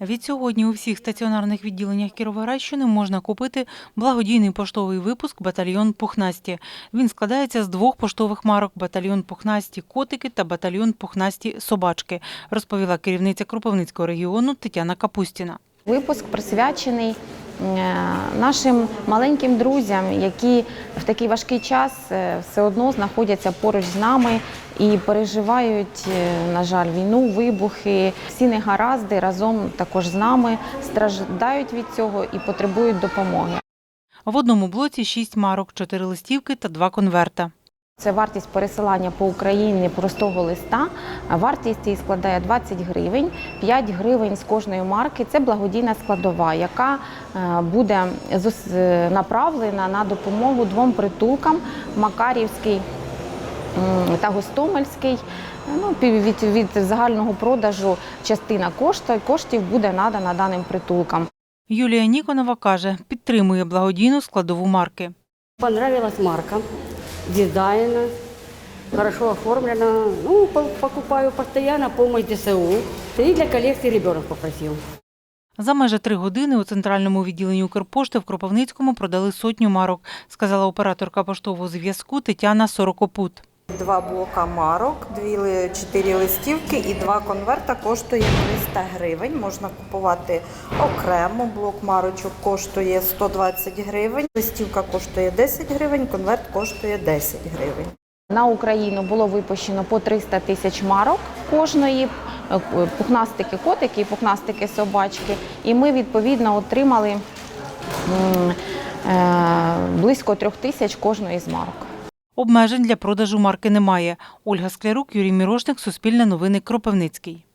Відсьогодні у всіх стаціонарних відділеннях Кіровоградщини можна купити благодійний поштовий випуск «Батальйон Пухнасті». Він складається з двох поштових марок «Батальйон Пухнасті котики» та «Батальйон Пухнасті собачки», розповіла керівниця Кропивницького регіону Тетяна Капустіна. Випуск присвячений нашим маленьким друзям, які в такий важкий час е, все одно знаходяться поруч з нами і переживають, е, на жаль, війну, вибухи. Всі негаразди разом також з нами страждають від цього і потребують допомоги. В одному блоці шість марок, чотири листівки та два конверта. Це вартість пересилання по Україні простого листа. Вартість її складає 20 гривень, 5 гривень з кожної марки. Це благодійна складова, яка е, буде е, направлена на допомогу двом притулкам Макарівський та Гостомельський. Ну, від, від загального продажу частина кошту, коштів буде надана даним притулкам. Юлія Ніконова каже, підтримує благодійну складову марки. Понравилась марка, дизайн, хорошо оформлена. Ну, покупаю постоянно, помощь ДСУ. І для колекції ребенок попросив. За майже три години у центральному відділенні Укрпошти в Кропивницькому продали сотню марок, сказала операторка поштового зв'язку Тетяна Сорокопут. Два блока марок, дві чотири листівки і два конверта коштує 300 гривень. Можна купувати окремо. Блок марочок коштує 120 гривень. Листівка коштує 10 гривень, конверт коштує 10 гривень. На Україну було випущено по 300 тисяч марок кожної е, пухнастики котики і пухнастики собачки. І ми відповідно отримали е, близько трьох тисяч кожної з марок. Обмежень для продажу марки немає. Ольга Склярук, Юрій Мірошник, Суспільне новини, Кропивницький.